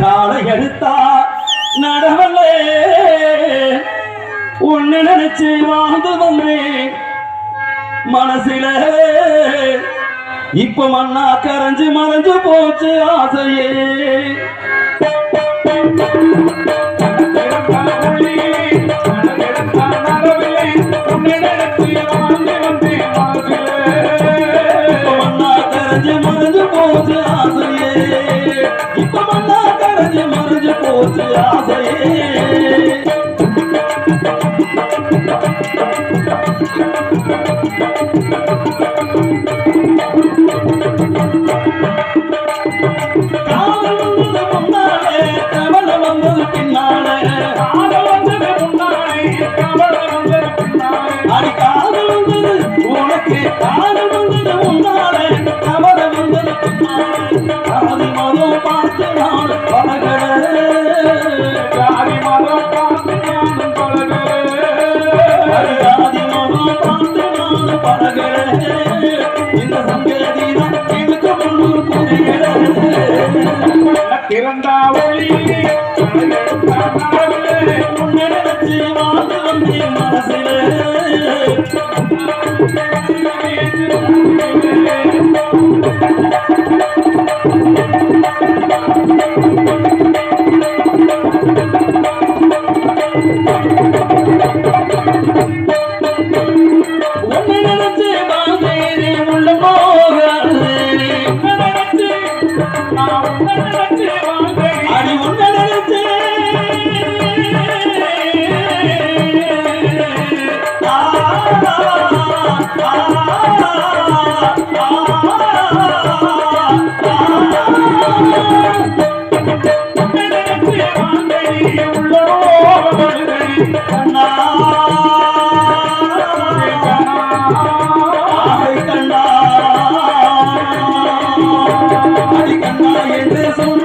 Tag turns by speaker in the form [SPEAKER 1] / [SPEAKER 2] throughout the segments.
[SPEAKER 1] காலை எடுத்தா நடவல்ல. உன்னை நினைச்சு வாழ்ந்து வந்தேன். மனசில இப்ப மண்ணா கரைஞ்சு மறைஞ்சு போச்சு ஆசையே. மறைஞ்சு போச்சு ஆசையே. இப்ப மண்ணா கரைஞ்சு மறைஞ்சு போச்சு ஆசையே. காதல் வந்தது முன்னாலே கவலை வந்தது பின்னாலே. உன்னை நினைச்சு வாழ்ந்து வந்தேன் மனசிலே.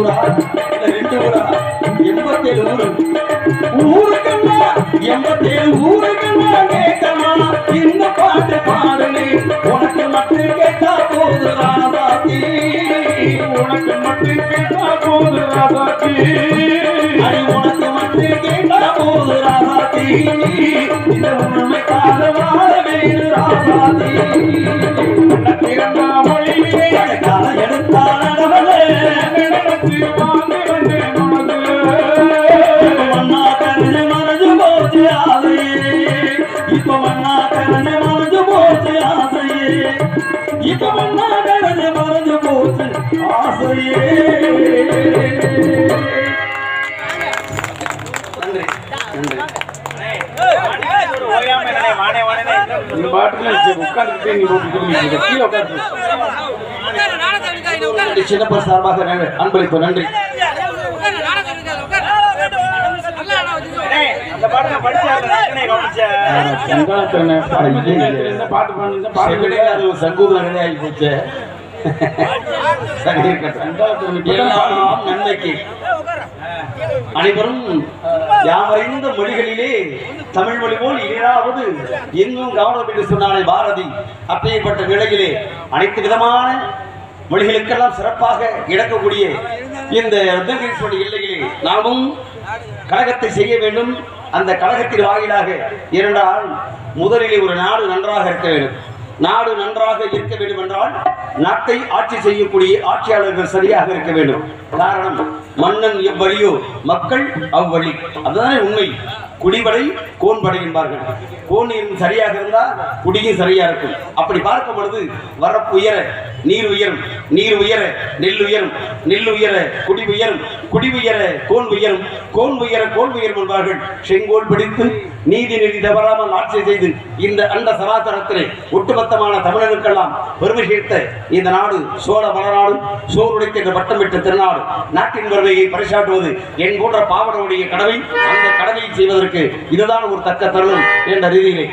[SPEAKER 1] ஊரா இல்ல ரெண்டு ஊரா எண்பத்தேழு ஊரு ஊருக்கெல்லாம் எண்பத்தேழு ஊருக்கெல்லாம் கேட்கமா இந்த பாட்டு பாடுனேன் உனக்கு மட்டும் கேட்டா போது ராசாத்தி
[SPEAKER 2] உனக்கு மட்டும் கேட்டா போது ராசாத்தி
[SPEAKER 1] அடி உனக்கு மட்டும் கேட்டா போது ராசாத்தி இப்ப மண்ணா கரைஞ்சு மறைஞ்சு போச்சு ஆசையே. நன்றி நன்றி
[SPEAKER 2] இந்த பாட்டுல உட்காந்துக்கிட்டே நீ போட்டு கீழே உட்காந்து
[SPEAKER 1] சின்னப்ப சார்பாக. அன்பளிப்பு நன்றி
[SPEAKER 2] இந்த பாட்டு பாடு இந்த பாட்டு
[SPEAKER 1] செவிலிலே அது ஒரு சங்கூத போச்சு. அனைவரும் யாவறிந்த மொழிகளிலே தமிழ் மொழி போல் இனியாவது எங்கும் கவனம் என்று சொன்னாலே பாரதி. அப்பேற்பட்ட நிலையிலே அனைத்து விதமான மொழிகளுக்கெல்லாம் சிறப்பாக இழக்கக்கூடிய இந்த ரத்தகிரீஸ்வரி எல்லையிலே நாமும் கழகத்தை செய்ய வேண்டும். அந்த கழகத்தின் வாயிலாக இரண்டால் முதலில் ஒரு நாடு நன்றாக இருக்க வேண்டும். நாடு நன்றாக இருக்க வேண்டும் என்றால் நாட்டை ஆட்சி செய்யக்கூடிய ஆட்சியாளர்கள் சரியாக இருக்க வேண்டும். காரணம் மன்னன் எவ்வழியோ மக்கள் அவ்வழி. அதுதானே உண்மை. குடிபடை கோன்படை என்பார்கள். கோன் சரியாக இருந்தால் குடியும் சரியா இருக்கும். அப்படி பார்க்கும் பொழுது வரப்பு உயர நீர் உயரும் நீர் உயர நெல் உயரும் நெல் உயர குடி உயரும் குடி உயர கோன் உயரும் கோன் உயர கோல் உயரும் என்பார்கள். செங்கோல் பிடித்து நீதி நெறி தவறாமல் ஆட்சி செய்து இந்த அண்ட சராசரத்திலே ஒட்டுமொத்தமான தமிழனுக்கெல்லாம் பெருமை சேர்த்த இந்த நாடு சோழ வளநாடு சோறுடைத்த என்ற பட்டம் பெற்ற திருநாடு நாட்டின் வறுமையை பறைசாற்றுவது என் போன்ற பாவனுடைய கடமை அந்த கடமையை செய்வதற்கு இதுதான் ஒரு தக்க தருணம் என்ற ரீதியிலே